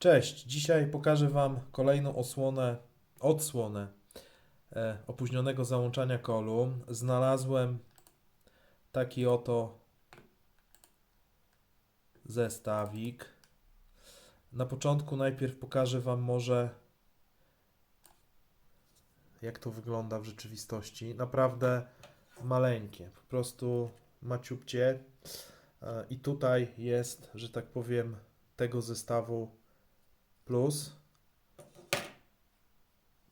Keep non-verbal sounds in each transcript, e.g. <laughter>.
Cześć, dzisiaj pokażę Wam kolejną osłonę, odsłonę e, opóźnionego załączania kolumn. Znalazłem taki oto zestawik. Na początku najpierw pokażę Wam może jak to wygląda w rzeczywistości. Naprawdę maleńkie, po prostu maciubcie. E, I tutaj jest, że tak powiem, tego zestawu plus.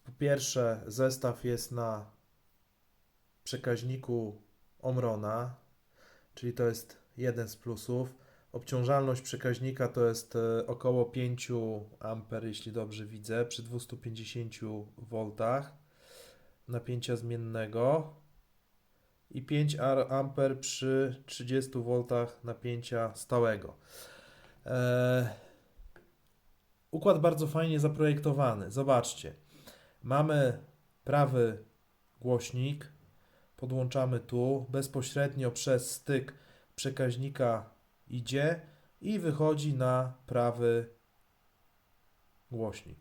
Po pierwsze, zestaw jest na przekaźniku Omrona, czyli to jest jeden z plusów. Obciążalność przekaźnika to jest e, około 5 A, jeśli dobrze widzę, przy 250 V napięcia zmiennego i 5 A przy 30 V napięcia stałego. Eee, układ bardzo fajnie zaprojektowany. Zobaczcie. Mamy prawy głośnik, podłączamy tu, bezpośrednio przez styk przekaźnika idzie i wychodzi na prawy głośnik.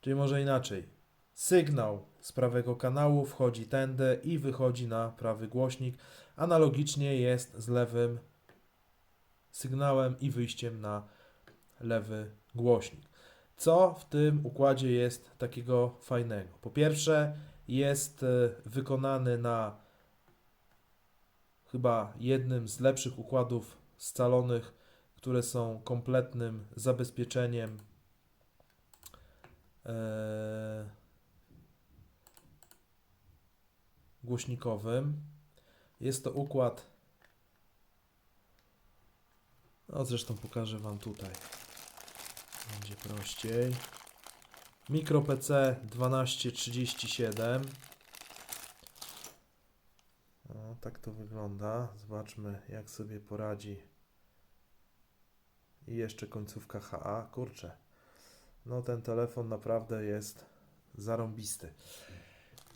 Czyli może inaczej. Sygnał z prawego kanału wchodzi tędy i wychodzi na prawy głośnik. Analogicznie jest z lewym sygnałem i wyjściem na lewy głośnik. Co w tym układzie jest takiego fajnego? Po pierwsze, jest e, wykonany na chyba jednym z lepszych układów scalonych, które są kompletnym zabezpieczeniem e, głośnikowym. Jest to układ. No zresztą pokażę Wam tutaj. Będzie prościej. Mikro PC 1237. O, tak to wygląda. Zobaczmy, jak sobie poradzi. I jeszcze końcówka HA. Kurczę. No, ten telefon naprawdę jest zarąbisty.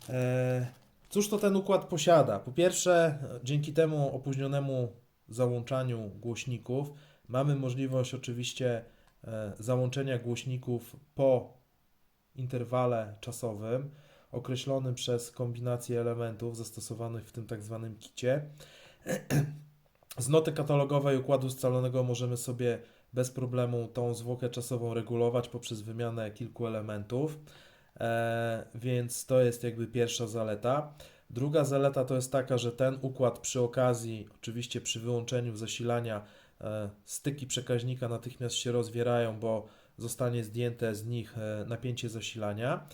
Eee, cóż to ten układ posiada? Po pierwsze, dzięki temu opóźnionemu załączaniu głośników mamy możliwość oczywiście załączenia głośników po interwale czasowym określonym przez kombinację elementów zastosowanych w tym tak zwanym kicie. <clears throat> Z noty katalogowej układu scalonego możemy sobie bez problemu tą zwłokę czasową regulować poprzez wymianę kilku elementów, e, więc to jest jakby pierwsza zaleta. Druga zaleta to jest taka, że ten układ przy okazji, oczywiście przy wyłączeniu zasilania, e, styki przekaźnika natychmiast się rozwierają, bo zostanie zdjęte z nich e, napięcie zasilania,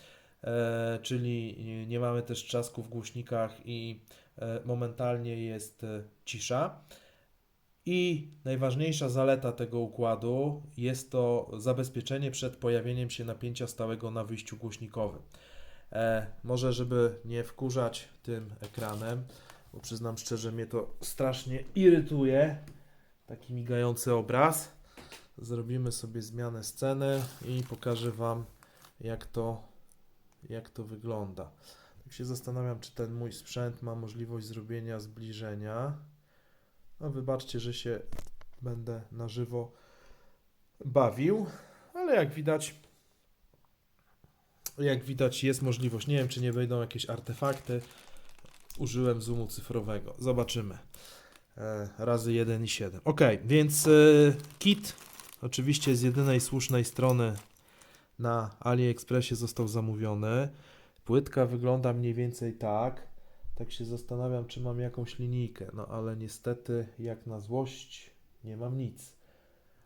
e, czyli nie mamy też trzasku w głośnikach i e, momentalnie jest e, cisza. I najważniejsza zaleta tego układu jest to zabezpieczenie przed pojawieniem się napięcia stałego na wyjściu głośnikowym. E, może, żeby nie wkurzać tym ekranem, bo przyznam szczerze, mnie to strasznie irytuje, taki migający obraz. Zrobimy sobie zmianę sceny i pokażę Wam, jak to, jak to wygląda. Tak się zastanawiam, czy ten mój sprzęt ma możliwość zrobienia zbliżenia. No, wybaczcie, że się będę na żywo bawił, ale jak widać, jak widać jest możliwość. Nie wiem, czy nie wejdą jakieś artefakty. Użyłem zoomu cyfrowego. Zobaczymy. E, razy 1 i 7. Ok, więc e, kit oczywiście z jedynej słusznej strony na AliExpressie został zamówiony. Płytka wygląda mniej więcej tak. Tak się zastanawiam, czy mam jakąś linijkę. No ale niestety, jak na złość, nie mam nic.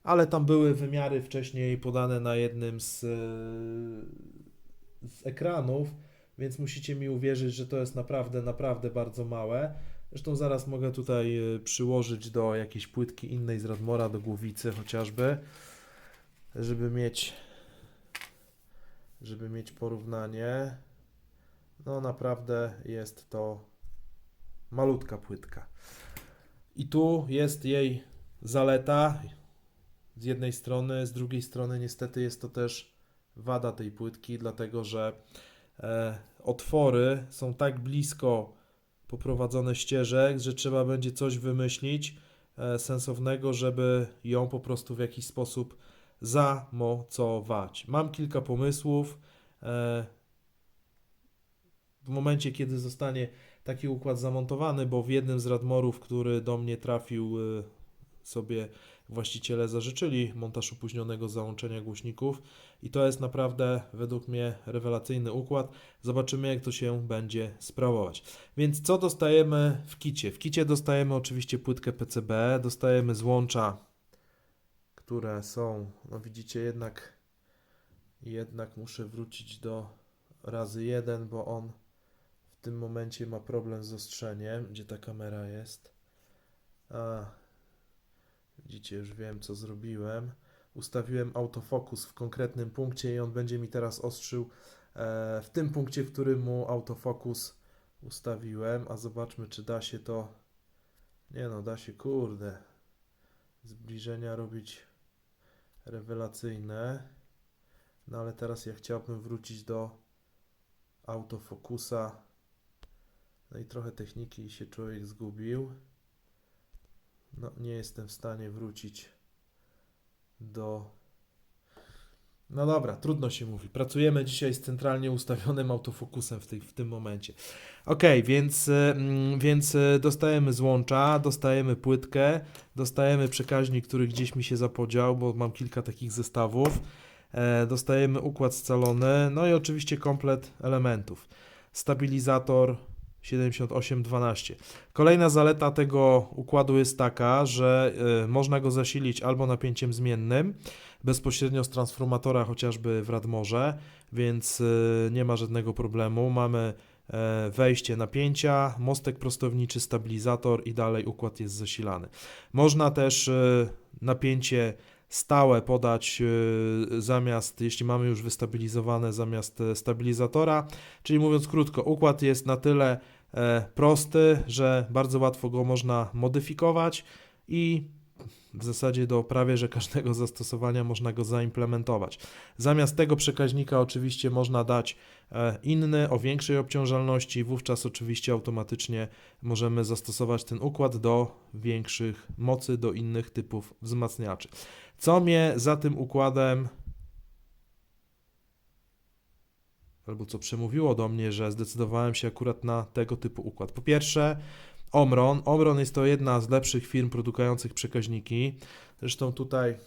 Ale tam były wymiary wcześniej podane na jednym z, e, z ekranów, więc musicie mi uwierzyć, że to jest naprawdę, naprawdę bardzo małe. Zresztą zaraz mogę tutaj e, przyłożyć do jakiejś płytki innej z Radmora, do głowicy chociażby, żeby mieć, żeby mieć porównanie. No naprawdę jest to malutka płytka. I tu jest jej zaleta z jednej strony, z drugiej strony niestety jest to też wada tej płytki, dlatego że e, otwory są tak blisko poprowadzone ścieżek, że trzeba będzie coś wymyślić e, sensownego, żeby ją po prostu w jakiś sposób zamocować. Mam kilka pomysłów. E, w momencie, kiedy zostanie taki układ zamontowany, bo w jednym z radmorów, który do mnie trafił, y, sobie właściciele zażyczyli montaż opóźnionego załączenia głośników i to jest naprawdę według mnie rewelacyjny układ. Zobaczymy, jak to się będzie sprawować. Więc co dostajemy w kicie? W kicie dostajemy oczywiście płytkę PCB, dostajemy złącza, które są, no widzicie, jednak, jednak muszę wrócić do razy jeden, bo on w tym momencie ma problem z ostrzeniem. Gdzie ta kamera jest? A, widzicie, już wiem, co zrobiłem. Ustawiłem autofokus w konkretnym punkcie i on będzie mi teraz ostrzył e, w tym punkcie, w którym mu autofokus ustawiłem. A zobaczmy, czy da się to. Nie no, da się, kurde. Zbliżenia robić rewelacyjne. No ale teraz ja chciałbym wrócić do autofokusa. No i trochę techniki się człowiek zgubił. No, nie jestem w stanie wrócić do. No dobra, trudno się mówi. Pracujemy dzisiaj z centralnie ustawionym autofokusem w, tej, w tym momencie. Ok, więc, mm, więc y, dostajemy złącza, dostajemy płytkę, dostajemy przekaźnik, który gdzieś mi się zapodział, bo mam kilka takich zestawów. E, dostajemy układ scalony, no i oczywiście komplet elementów. Stabilizator 7812. Kolejna zaleta tego układu jest taka, że y, można go zasilić albo napięciem zmiennym, bezpośrednio z transformatora, chociażby w Radmorze, więc y, nie ma żadnego problemu. Mamy e, wejście napięcia, mostek prostowniczy, stabilizator i dalej układ jest zasilany. Można też y, napięcie stałe podać y, zamiast, jeśli mamy już wystabilizowane zamiast e, stabilizatora, czyli mówiąc krótko, układ jest na tyle e, prosty, że bardzo łatwo go można modyfikować i w zasadzie do prawie że każdego zastosowania można go zaimplementować. Zamiast tego przekaźnika oczywiście można dać e, inny o większej obciążalności, wówczas oczywiście automatycznie możemy zastosować ten układ do większych mocy, do innych typów wzmacniaczy. Co mnie za tym układem albo co przemówiło do mnie, że zdecydowałem się akurat na tego typu układ. Po pierwsze, Omron. Omron jest to jedna z lepszych firm produkujących przekaźniki. Zresztą tutaj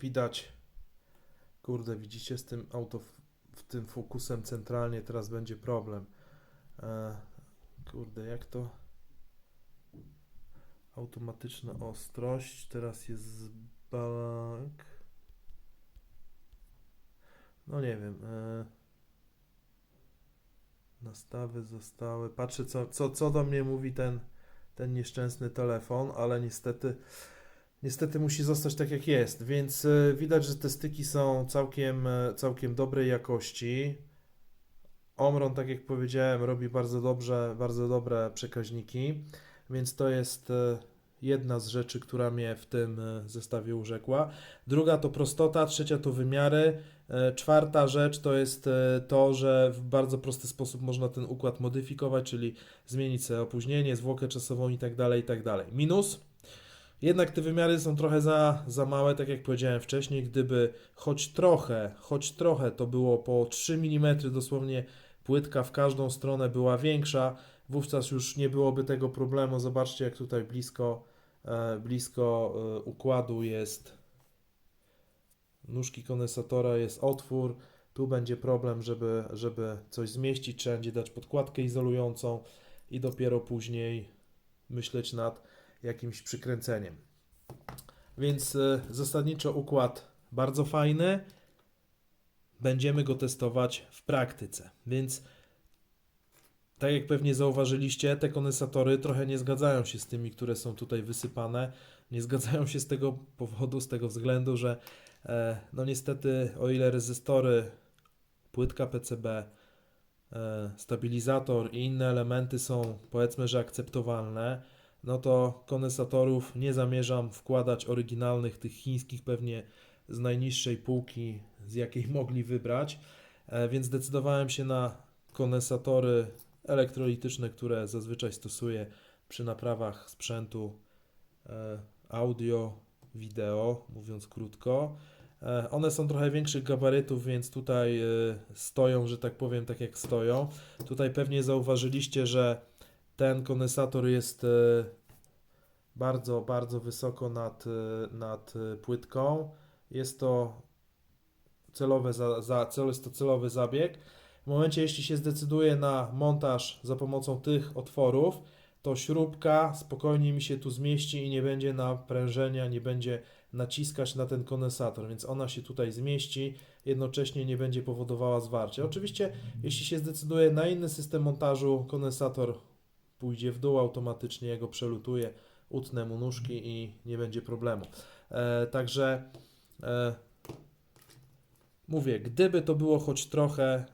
widać, kurde, widzicie z tym auto, w tym fokusem centralnie teraz będzie problem. E, kurde, jak to? Automatyczna ostrość, teraz jest bank. No nie wiem. E, nastawy zostały. Patrzę, co, co, co do mnie mówi ten, ten nieszczęsny telefon, ale niestety. Niestety musi zostać tak jak jest, więc e, widać, że te styki są całkiem, e, całkiem dobrej jakości. Omron, tak jak powiedziałem, robi bardzo dobrze, bardzo dobre przekaźniki, więc to jest e, jedna z rzeczy, która mnie w tym zestawie urzekła. Druga to prostota, trzecia to wymiary, czwarta rzecz to jest e, to, że w bardzo prosty sposób można ten układ modyfikować, czyli zmienić sobie opóźnienie, zwłokę czasową i tak dalej, i tak. Minus jednak te wymiary są trochę za, za małe, tak jak powiedziałem wcześniej. Gdyby choć trochę, choć trochę to było po 3 mm, dosłownie płytka w każdą stronę była większa, wówczas już nie byłoby tego problemu. Zobaczcie, jak tutaj blisko, e, blisko e, układu jest nóżki kondensatora, jest otwór. Tu będzie problem, żeby, żeby coś zmieścić, trzeba będzie dać podkładkę izolującą i dopiero później myśleć nad jakimś przykręceniem. Więc e, zasadniczo układ bardzo fajny. Będziemy go testować w praktyce. Więc tak jak pewnie zauważyliście, te kondensatory trochę nie zgadzają się z tymi, które są tutaj wysypane. Nie zgadzają się z tego powodu, z tego względu, że no niestety o ile rezystory, płytka PCB, e, stabilizator i inne elementy są powiedzmy, że akceptowalne, no to kondensatorów nie zamierzam wkładać oryginalnych, tych chińskich pewnie z najniższej półki, z jakiej <laughs> mogli wybrać, e, więc zdecydowałem się na kondensatory elektrolityczne, które zazwyczaj stosuję przy naprawach sprzętu e, audio, wideo, mówiąc krótko. E, One są trochę większych gabarytów, więc tutaj e, stoją, że tak powiem, tak jak stoją. Tutaj pewnie zauważyliście, że ten kondensator jest e, bardzo, bardzo wysoko nad, nad płytką. Jest to celowe za, za, cel, jest to celowy zabieg. W momencie, jeśli się zdecyduje na montaż za pomocą tych otworów, to śrubka spokojnie mi się tu zmieści i nie będzie naprężenia, nie będzie naciskać na ten kondensator, więc ona się tutaj zmieści, jednocześnie nie będzie powodowała zwarcia. Oczywiście, jeśli się zdecyduje na inny system montażu, kondensator pójdzie w dół automatycznie, ja go przelutuje, utnę mu nóżki i nie będzie problemu. E, także e, mówię, gdyby to było choć trochę,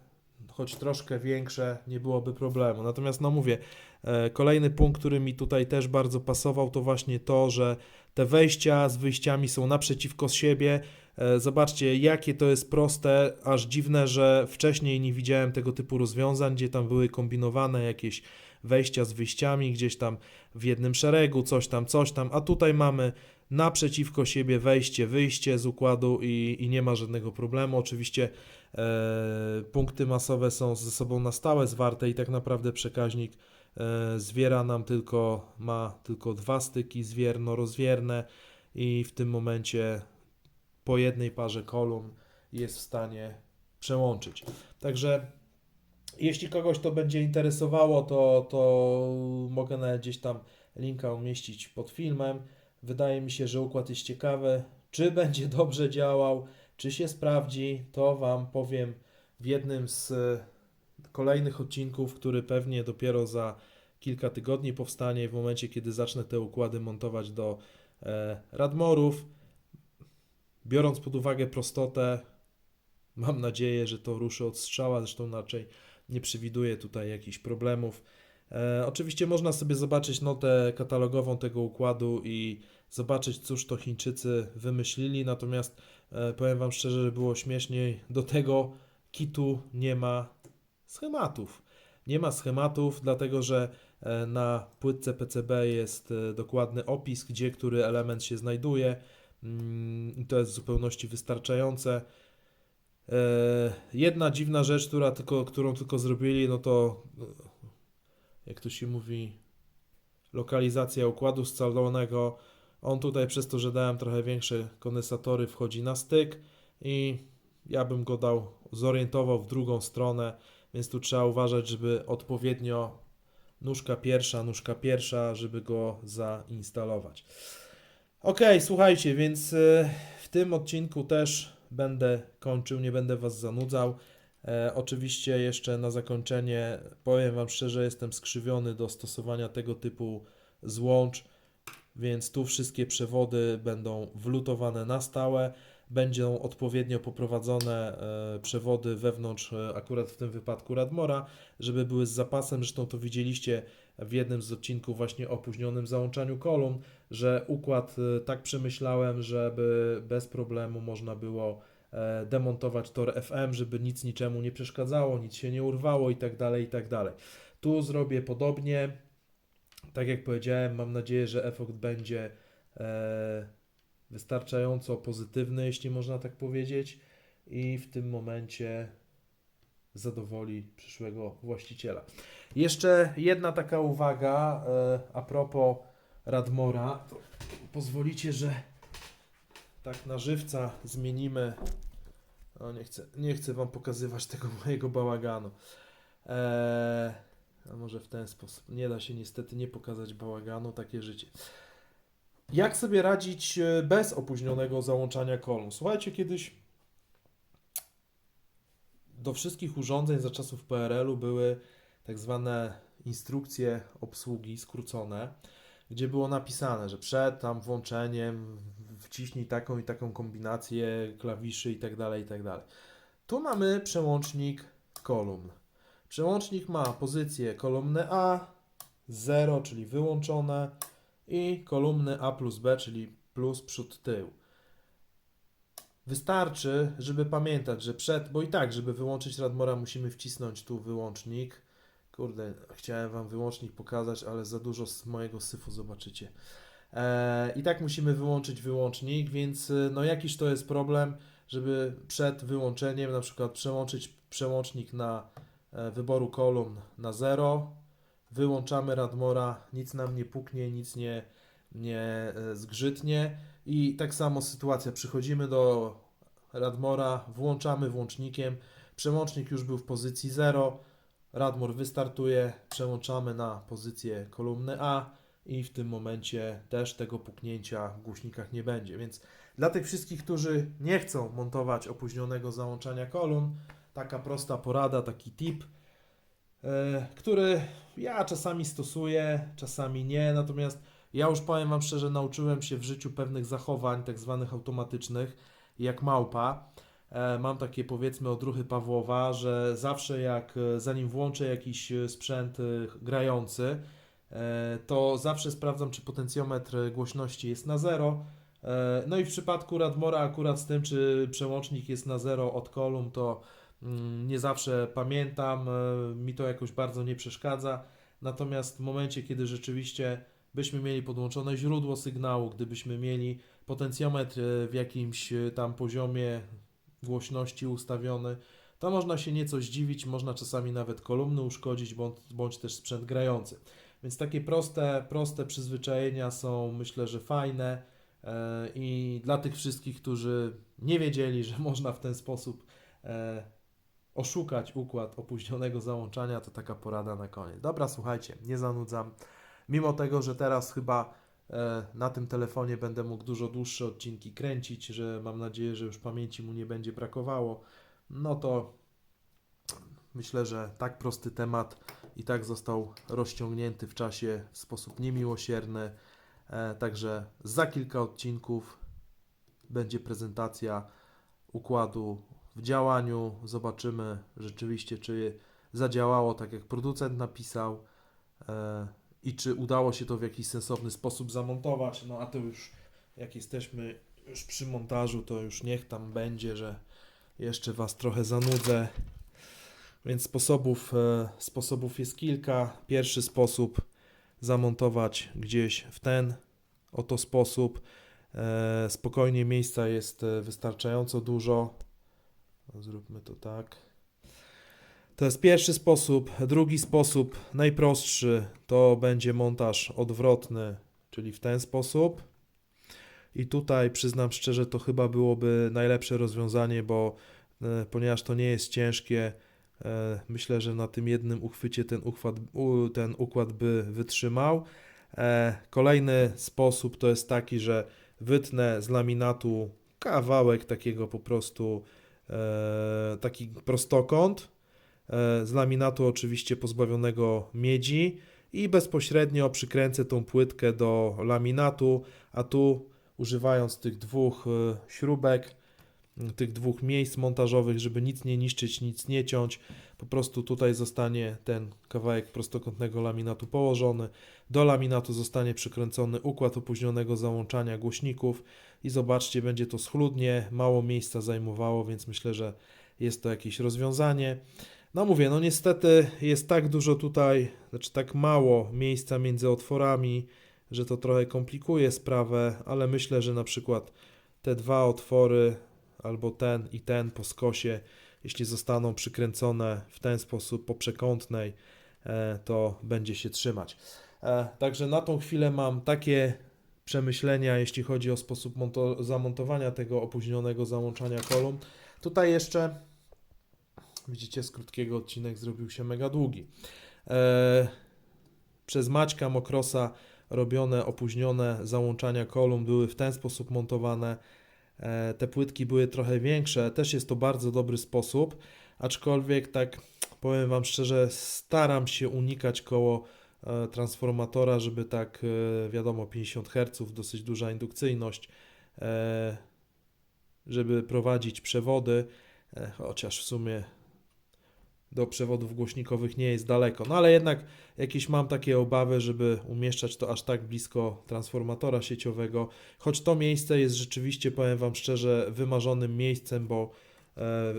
choć troszkę większe, nie byłoby problemu. Natomiast no mówię, e, kolejny punkt, który mi tutaj też bardzo pasował, to właśnie to, że te wejścia z wyjściami są naprzeciwko siebie. E, Zobaczcie, jakie to jest proste, aż dziwne, że wcześniej nie widziałem tego typu rozwiązań, gdzie tam były kombinowane jakieś wejścia z wyjściami, gdzieś tam w jednym szeregu, coś tam, coś tam, a tutaj mamy naprzeciwko siebie wejście, wyjście z układu i, i nie ma żadnego problemu. Oczywiście e, punkty masowe są ze sobą na stałe zwarte i tak naprawdę przekaźnik e, zwiera nam tylko, ma tylko dwa styki zwierno-rozwierne i w tym momencie po jednej parze kolumn jest w stanie przełączyć. Także jeśli kogoś to będzie interesowało, to, to mogę nawet gdzieś tam linka umieścić pod filmem. Wydaje mi się, że układ jest ciekawy. Czy będzie dobrze działał, czy się sprawdzi, to Wam powiem w jednym z e, kolejnych odcinków, który pewnie dopiero za kilka tygodni powstanie, w momencie kiedy zacznę te układy montować do e, Radmorów. Biorąc pod uwagę prostotę, mam nadzieję, że to ruszy od strzała, zresztą raczej nie przewiduję tutaj jakichś problemów. E, oczywiście można sobie zobaczyć notę katalogową tego układu i zobaczyć, cóż to Chińczycy wymyślili, natomiast e, powiem Wam szczerze, że było śmieszniej. Do tego kitu nie ma schematów. Nie ma schematów, dlatego że e, na płytce PCB jest dokładny opis, gdzie który element się znajduje. Mm, to jest w zupełności wystarczające. Jedna dziwna rzecz, która tylko, którą tylko zrobili, no to jak to się mówi, lokalizacja układu scalonego. On tutaj przez to, że dałem trochę większe kondensatory, wchodzi na styk i ja bym go dał, zorientował w drugą stronę, więc tu trzeba uważać, żeby odpowiednio nóżka pierwsza, nóżka pierwsza, żeby go zainstalować. Ok, słuchajcie, więc y, w tym odcinku też będę kończył, nie będę Was zanudzał. E, oczywiście jeszcze na zakończenie powiem Wam szczerze, jestem skrzywiony do stosowania tego typu złącz, więc tu wszystkie przewody będą wlutowane na stałe. Będą odpowiednio poprowadzone e, przewody wewnątrz, e, akurat w tym wypadku Radmora, żeby były z zapasem. Zresztą to widzieliście w jednym z odcinków właśnie o opóźnionym załączaniu kolumn, że układ e, tak przemyślałem, żeby bez problemu można było demontować tor FM, żeby nic niczemu nie przeszkadzało, nic się nie urwało i tak dalej, i tak dalej. Tu zrobię podobnie. Tak jak powiedziałem, mam nadzieję, że efekt będzie e, wystarczająco pozytywny, jeśli można tak powiedzieć, i w tym momencie zadowoli przyszłego właściciela. Jeszcze jedna taka uwaga e, a propos Radmora. Pozwolicie, że tak na żywca zmienimy. O, nie, chcę, nie chcę Wam pokazywać tego mojego bałaganu. Eee, a może w ten sposób. Nie da się niestety nie pokazać bałaganu, takie życie. Jak sobie radzić e, bez opóźnionego załączania kolumn? Słuchajcie, kiedyś do wszystkich urządzeń za czasów PRL-u były tak zwane instrukcje obsługi skrócone, gdzie było napisane, że przed tam włączeniem wciśnij taką i taką kombinację klawiszy i tak dalej, i tak dalej. Tu mamy przełącznik kolumn. Przełącznik ma pozycję kolumny A, 0, czyli wyłączone i kolumny A plus B, czyli plus przód tył. Wystarczy, żeby pamiętać, że przed, bo i tak, żeby wyłączyć Radmora, musimy wcisnąć tu wyłącznik. Kurde, chciałem Wam wyłącznik pokazać, ale za dużo z mojego syfu zobaczycie. E, I tak musimy wyłączyć wyłącznik, więc y, no jakiś to jest problem, żeby przed wyłączeniem na przykład przełączyć przełącznik na e, wyboru kolumn na 0, wyłączamy Radmora, nic nam nie puknie, nic nie, nie e, zgrzytnie i tak samo sytuacja, przychodzimy do Radmora, włączamy włącznikiem, przełącznik już był w pozycji 0, Radmor wystartuje, przełączamy na pozycję kolumny A i w tym momencie też tego puknięcia w głośnikach nie będzie. Więc dla tych wszystkich, którzy nie chcą montować opóźnionego załączania kolumn, taka prosta porada, taki tip, e, który ja czasami stosuję, czasami nie, natomiast ja już powiem Wam szczerze, nauczyłem się w życiu pewnych zachowań, tak zwanych automatycznych, jak małpa. E, Mam takie powiedzmy odruchy Pawłowa, że zawsze jak e, zanim włączę jakiś sprzęt grający, to zawsze sprawdzam, czy potencjometr e, głośności jest na zero. E, No i w przypadku Radmora akurat z tym, czy przełącznik jest na zero od kolumn, to mm, nie zawsze pamiętam, e, mi to jakoś bardzo nie przeszkadza. Natomiast w momencie, kiedy rzeczywiście byśmy mieli podłączone źródło sygnału, gdybyśmy mieli potencjometr e, w jakimś e, tam poziomie głośności ustawiony, to można się nieco zdziwić, można czasami nawet kolumny uszkodzić, bądź, bądź też sprzęt grający. Więc takie proste, proste przyzwyczajenia są myślę, że fajne e, i dla tych wszystkich, którzy nie wiedzieli, że <laughs> można w ten sposób e, oszukać układ opóźnionego załączania, to taka porada na koniec. Dobra, słuchajcie, nie zanudzam. Mimo tego, że teraz chyba e, na tym telefonie będę mógł dużo dłuższe odcinki kręcić, że mam nadzieję, że już pamięci mu nie będzie brakowało, no to myślę, że tak prosty temat i tak został rozciągnięty w czasie w sposób niemiłosierny. E, także za kilka odcinków będzie prezentacja układu w działaniu. Zobaczymy rzeczywiście, czy zadziałało tak, jak producent napisał e, i czy udało się to w jakiś sensowny sposób zamontować. No a to już, jak jesteśmy już przy montażu, to już niech tam będzie, że jeszcze Was trochę zanudzę. Więc sposobów, e, sposobów jest kilka. Pierwszy sposób zamontować gdzieś w ten oto sposób. E, spokojnie miejsca jest e, wystarczająco dużo. Zróbmy to tak. To jest pierwszy sposób. Drugi sposób, najprostszy, to będzie montaż odwrotny, czyli w ten sposób. I tutaj przyznam szczerze, to chyba byłoby najlepsze rozwiązanie, bo ponieważ to nie jest ciężkie, myślę, że na tym jednym uchwycie ten ten układ by wytrzymał. E, kolejny sposób to jest taki, że wytnę z laminatu kawałek takiego po prostu e, taki prostokąt e, z laminatu oczywiście pozbawionego miedzi i bezpośrednio przykręcę tą płytkę do laminatu, a tu używając tych dwóch e, śrubek, tych dwóch miejsc montażowych, żeby nic nie niszczyć, nic nie ciąć, po prostu tutaj zostanie ten kawałek prostokątnego laminatu położony. Do laminatu zostanie przykręcony układ opóźnionego załączania głośników i zobaczcie, będzie to schludnie, mało miejsca zajmowało, więc myślę, że jest to jakieś rozwiązanie. No mówię, no niestety jest tak dużo tutaj, znaczy tak mało miejsca między otworami, że to trochę komplikuje sprawę, ale myślę, że na przykład te dwa otwory, albo ten i ten po skosie, jeśli zostaną przykręcone w ten sposób po przekątnej, e, to będzie się trzymać. E, Także na tą chwilę mam takie przemyślenia, jeśli chodzi o sposób monto- zamontowania tego opóźnionego załączania kolumn. Tutaj jeszcze, widzicie, z krótkiego odcinek zrobił się mega długi. E, Przez Maćka Mokrosa robione opóźnione załączania kolumn były w ten sposób montowane. E, Te płytki były trochę większe, też jest to bardzo dobry sposób, aczkolwiek tak powiem Wam szczerze, staram się unikać koło e, transformatora, żeby tak e, wiadomo 50 Hz, dosyć duża indukcyjność, żeby prowadzić przewody, chociaż w sumie do przewodów głośnikowych nie jest daleko, no ale jednak jakieś mam takie obawy, żeby umieszczać to aż tak blisko transformatora sieciowego, choć to miejsce jest rzeczywiście, powiem Wam szczerze, wymarzonym miejscem, bo e,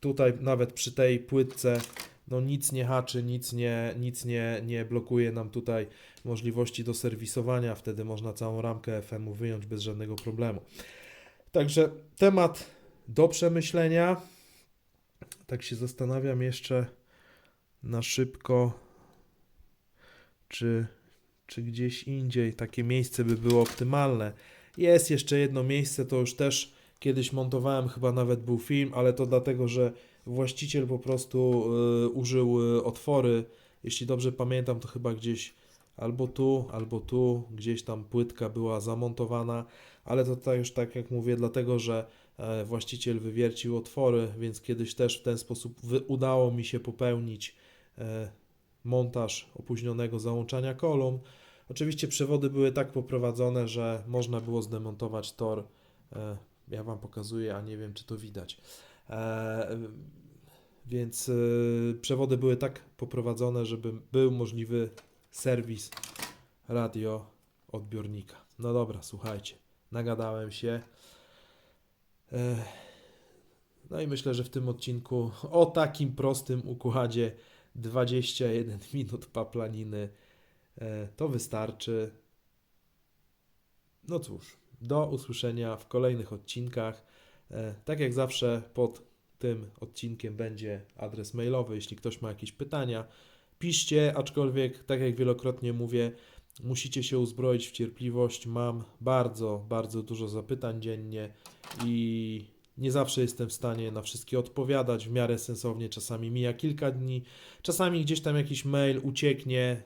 tutaj nawet przy tej płytce no nic nie haczy, nic nie, nic nie, nie blokuje nam tutaj możliwości do serwisowania, wtedy można całą ramkę FM-u wyjąć bez żadnego problemu. Także temat do przemyślenia. Tak się zastanawiam jeszcze na szybko, czy, czy gdzieś indziej takie miejsce by było optymalne. Jest jeszcze jedno miejsce, to już też kiedyś montowałem, chyba nawet był film, ale to dlatego, że właściciel po prostu y, użył y, otwory. Jeśli dobrze pamiętam, to chyba gdzieś albo tu, albo tu, gdzieś tam płytka była zamontowana, ale to tak już tak jak mówię, dlatego, że właściciel wywiercił otwory, więc kiedyś też w ten sposób udało mi się popełnić e, montaż opóźnionego załączania kolumn. Oczywiście przewody były tak poprowadzone, że można było zdemontować tor. E, ja Wam pokazuję, a nie wiem, czy to widać. E, więc e, przewody były tak poprowadzone, żeby był możliwy serwis radio odbiornika. No dobra, słuchajcie, nagadałem się. No i myślę, że w tym odcinku o takim prostym układzie 21 minut paplaniny e, to wystarczy. No cóż, do usłyszenia w kolejnych odcinkach. E, Tak jak zawsze pod tym odcinkiem będzie adres mailowy, jeśli ktoś ma jakieś pytania. Piszcie, aczkolwiek, tak jak wielokrotnie mówię, musicie się uzbroić w cierpliwość. Mam bardzo, bardzo dużo zapytań dziennie i nie zawsze jestem w stanie na wszystkie odpowiadać w miarę sensownie. Czasami mija kilka dni, czasami gdzieś tam jakiś mail ucieknie,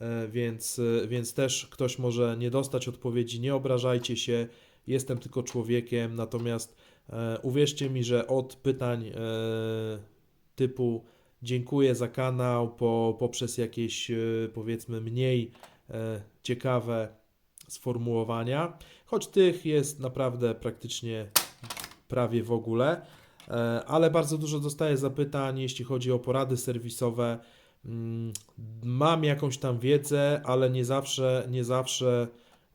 e, więc, e, więc też ktoś może nie dostać odpowiedzi. Nie obrażajcie się, jestem tylko człowiekiem, natomiast e, uwierzcie mi, że od pytań typu dziękuję za kanał, po, poprzez jakieś powiedzmy mniej ciekawe sformułowania, choć tych jest naprawdę praktycznie prawie w ogóle, e, ale bardzo dużo dostaję zapytań, jeśli chodzi o porady serwisowe. Mm, Mam jakąś tam wiedzę, ale nie zawsze, nie zawsze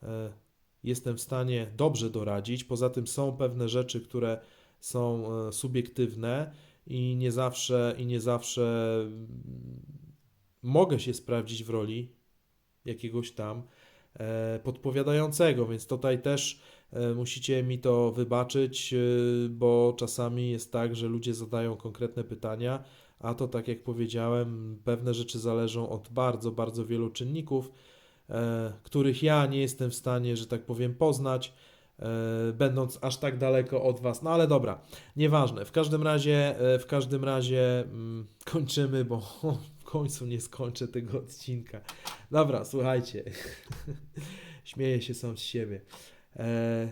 e, jestem w stanie dobrze doradzić. Poza tym są pewne rzeczy, które są e, subiektywne i nie zawsze, i nie zawsze mm, mogę się sprawdzić w roli jakiegoś tam e, podpowiadającego, więc tutaj też e, musicie mi to wybaczyć, e, bo czasami jest tak, że ludzie zadają konkretne pytania, a to tak jak powiedziałem, pewne rzeczy zależą od bardzo, bardzo wielu czynników, których ja nie jestem w stanie, że tak powiem, poznać, będąc aż tak daleko od Was. No ale dobra, nieważne. W każdym razie, w każdym razie mm, <laughs> kończymy, bo końcu nie skończę tego odcinka. Dobra, słuchajcie. <laughs> Śmieję się sam z siebie. E,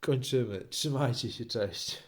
kończymy. Trzymajcie się, cześć.